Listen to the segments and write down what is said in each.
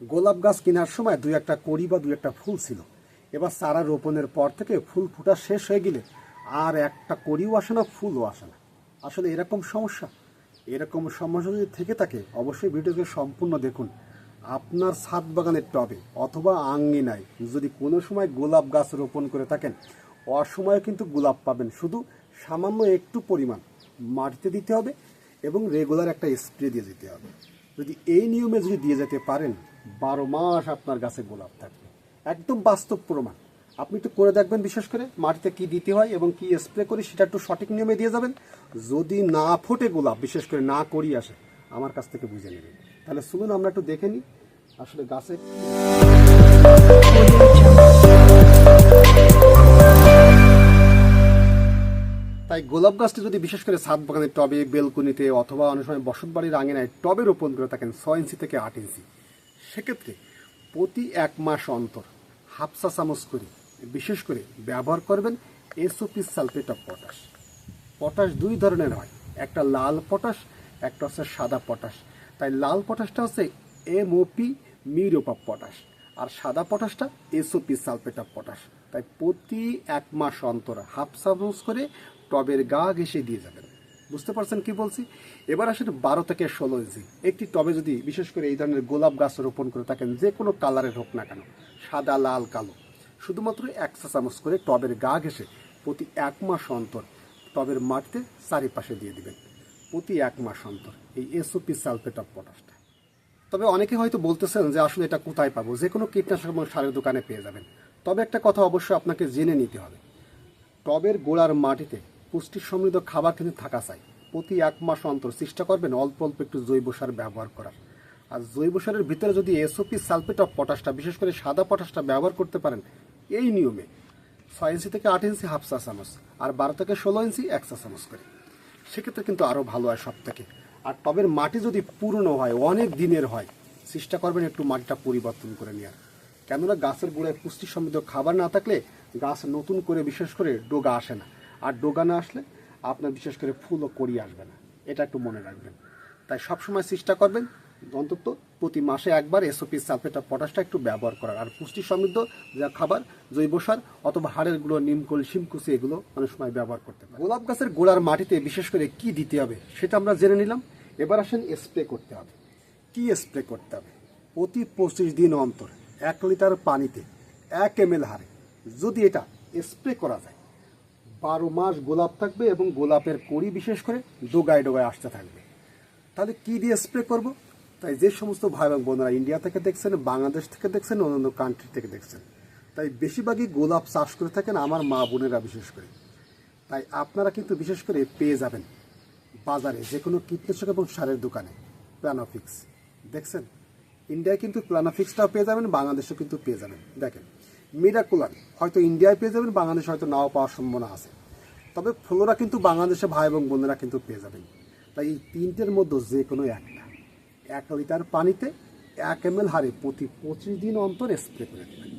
গোলাপ গাছ কেনার সময় দুই একটা কড়ি বা দুই একটা ফুল ছিল। এবার চারা রোপণের পর থেকে ফুল ফুটা শেষ হয়ে গেলে আর একটা কড়িও আসে না, ফুলও আসে না। আসলে এরকম সমস্যা। এরকম সমস্যা যদি থেকে থাকে, অবশ্যই ভিডিওকে সম্পূর্ণ দেখুন। আপনার ছাদ বাগানের টবে অথবা আঙ্গিনায় যদি কোনো সময় গোলাপ গাছ রোপণ করে থাকেন, অসময়ে কিন্তু গোলাপ পাবেন। শুধু সামান্য একটু পরিমাণ মাটিতে দিতে হবে এবং রেগুলার একটা স্প্রে দিয়ে দিতে হবে। যদি এই নিয়মে যদি দিয়ে যেতে পারেন বারো মাস আপনার গাছে গোলাপ থাকবে। একদম বাস্তব প্রমাণ। আপনি একটু করে দেখবেন বিশেষ করে, মাটিতে কি দিতে হয় এবং কি স্প্রে করি সেটা একটু সঠিক নিয়মে দিয়ে যাবেন। যদি না ফোটে গোলাপ, বিশেষ করে না করি আসে, আমার কাছ থেকে বুঝে নেবেন। তাহলে শুনুন, আমরা একটু দেখে নিই আসলে গাছে তাই গোলাপ গাছটি যদি বিশেষ করে ছাদ বাগানের টবে, বেলকুনিতে অথবা অনেক সময় বসত বাড়ির আঙিনায় টবে রোপণ করে থাকেন, ছয় ইঞ্চি থেকে আট ইঞ্চি। সেক্ষেত্রে প্রতি এক মাস অন্তর হাফসা চামচ করে, বিশেষ করে ব্যবহার করবেন SOP sulphate of potash. Potash দুই ধরনের হয়, একটা লাল পটাশ, একটা হচ্ছে সাদা পটাশ। তাই লাল পটাশটা হচ্ছে এমওপি মিউরোপ অফ পটাশ, আর সাদা পটাশটা এসওপি সালফেট অফ পটাশ। তাই প্রতি এক মাস অন্তর হাফ চামচ করে টবের গা ঘেসে দিয়ে যাবেন। বুঝতে পারছেন কি বলছি? এবার আসেন বারো থেকে ষোলো ইঞ্চি। একটি টবে যদি বিশেষ করে এই ধরনের গোলাপ গাছ রোপণ করে থাকেন, যে কোনো কালারের হোক না কেন, সাদা, লাল, কালো, শুধুমাত্র এক চামচ করে টবের গা ঘেসে প্রতি এক মাস অন্তর টবের মাটিতে চারিপাশে দিয়ে দিবেন। প্রতি এক মাস অন্তর এই এসওপি সালফেট অফ পটাশটা তবে অনেকে হয়তো বলতেছেন যে আসলে এটা কোথায় পাবো? যে কোনো কীটনাশক এবং সারের দোকানে পেয়ে যাবেন। তবে একটা কথা অবশ্যই আপনাকে জেনে নিতে হবে। টবের গোড়ার মাটিতে পুষ্টি সমৃদ্ধ খাবার কিন্তু থাকা চাই। প্রতি এক মাস অন্তর চেষ্টা করবেন অল্প অল্প একটু জৈব সার ব্যবহার করার। আর জৈব সারের ভিতরে যদি এসওপি সালফেট অফ পটাশটা বিশেষ করে সাদা পটাশটা ব্যবহার করতে পারেন, এই নিয়মে ছয় ইঞ্চি থেকে আট ইঞ্চি হাফ চা চামচ আর বারো থেকে ষোলো ইঞ্চি এক চা চামচ করে। সেক্ষেত্রে কিন্তু আরও ভালো হয় সব থেকে আর টবের মাটি যদি পুরনো হয়, অনেক দিনের হয়, চেষ্টা করবেন একটু মাটিটা পরিবর্তন করে নেওয়ার কেননা গাছের গোড়ায় পুষ্টি সমৃদ্ধ খাবার না থাকলে গাছ নতুন করে, বিশেষ করে ডোগা আসে না। আর ডোগা না আসলে আপনার বিশেষ করে ফুলও করি আসবে না। এটা একটু মনে রাখবেন। তাই সবসময় চেষ্টা করবেন অন্তত প্রতি মাসে একবার এসওপি সালফেট অফ পটাশটা একটু ব্যবহার করার। আর পুষ্টি সমৃদ্ধ যা খাবার, জৈব সার অথবা হাড়ের গুঁড়ো, নিমকল শিমকুচি এগুলো অনেক সময় ব্যবহার করতে পারেন। গোলাপ গাছের গোড়ার মাটিতে বিশেষ করে কি দিতে হবে সেটা আমরা জেনে নিলাম। এবার আসেন স্প্রে করতে হবে। কি স্প্রে করতে হবে? প্রতি পঁচিশ দিন অন্তর এক লিটার পানিতে এক এম হারে যদি এটা স্প্রে করা যায় বারো মাস গোলাপ থাকবে এবং গোলাপের কড়ি বিশেষ করে ডোগায় ডোগায় আসতে থাকবে। তাহলে কি দিয়ে স্প্রে করব? তাই যে সমস্ত ভাই এবং বোনেরা ইন্ডিয়া থেকে দেখছেন, বাংলাদেশ থেকে দেখছেন, অন্যান্য কান্ট্রি থেকে দেখছেন, তাই বেশিরভাগই গোলাপ চাষ করে থাকেন আমার মা বোনেরা বিশেষ করে। তাই আপনারা কিন্তু বিশেষ করে পেয়ে যাবেন বাজারে যে কোনো কীটনাশক এবং সারের দোকানে প্ল্যানোফিক্স দেখছেন? ইন্ডিয়ায় কিন্তু প্ল্যানোফিক্সটাও পেয়ে যাবেন, বাংলাদেশেও কিন্তু পেয়ে যাবেন। দেখেন মিরাকুলার হয়তো ইন্ডিয়ায় পেয়ে যাবেন বাংলাদেশে হয়তো নাও পাওয়ার সম্ভাবনা আছে। তবে ফ্লোরা কিন্তু বাংলাদেশে ভাই এবং বোনেরা কিন্তু পেয়ে যাবেন। তাই এই তিনটের মধ্যে যে কোনো একটা। এক লিটার পানিতে এক এম হারে প্রতি পঁচিশ দিন অন্তর স্প্রে করে দেবেন।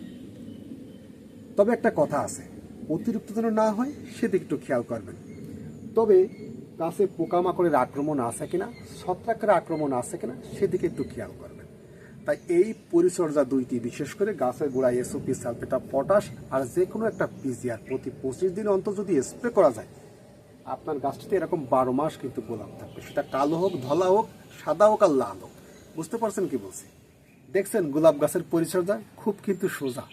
তবে একটা কথা আছে, অতিরিক্ত যেন না হয়, সেদিকে একটু খেয়াল করবেন। তবে গাছে পোকামাকড়ের আক্রমণ আছে কিনা, ছত্রাকের আক্রমণ আছে কিনা, সেদিকে একটু খেয়াল করবেন তাই এই পরিচর্যা দুইটি, বিশেষ করে গাছের গোড়ায় এসওপি সালফেট, পটাশ আর যে কোনো একটা পিজিআর প্রতি পঁচিশ দিন অন্তর যদি স্প্রে করা যায়, আপনার গাছটিতে এরকম বারো মাস কিন্তু গোলাপ থাকবে। সেটা কালো হোক, ধলা হোক, সাদা হোক আর লাল হোক। বুঝতে পারছেন কি বলছি? দেখছেন গোলাপ গাছের পরিচর্যা খুব কিন্তু সোজা।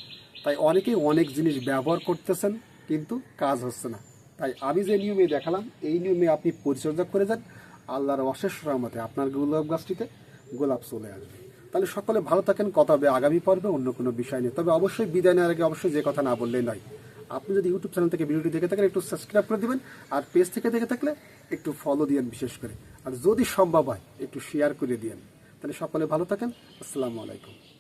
তাই অনেকেই অনেক জিনিস ব্যবহার করতেছেন, কিন্তু কাজ হচ্ছে না। তাই আমি যে নিয়মে দেখালাম, এই নিয়মে আপনি পরিচর্যা করে যান। আল্লাহর অশেষ রহমতে আপনার গোলাপ গাছটিতে গোলাপ চলে আসবে। তাহলে সকলে ভালো থাকেন, কথা হবে আগামী পর্বে, অন্য কোনো বিষয় নিয়ে। তবে অবশ্যই বিদায় নেওয়ার আগে অবশ্যই যে কথা না বললেই নয়। আপনি যদি ইউটিউব চ্যানেল থেকে ভিডিওটি দেখে থাকেন, একটু সাবস্ক্রাইব করে দিবেন আর পেজ থেকে দেখে থাকলে একটু ফলো দিয়েন বিশেষ করে। আর যদি সম্ভব হয়, একটু শেয়ার করে দিয়েন। তাহলে সকলে ভালো থাকেন, আসসালামু আলাইকুম।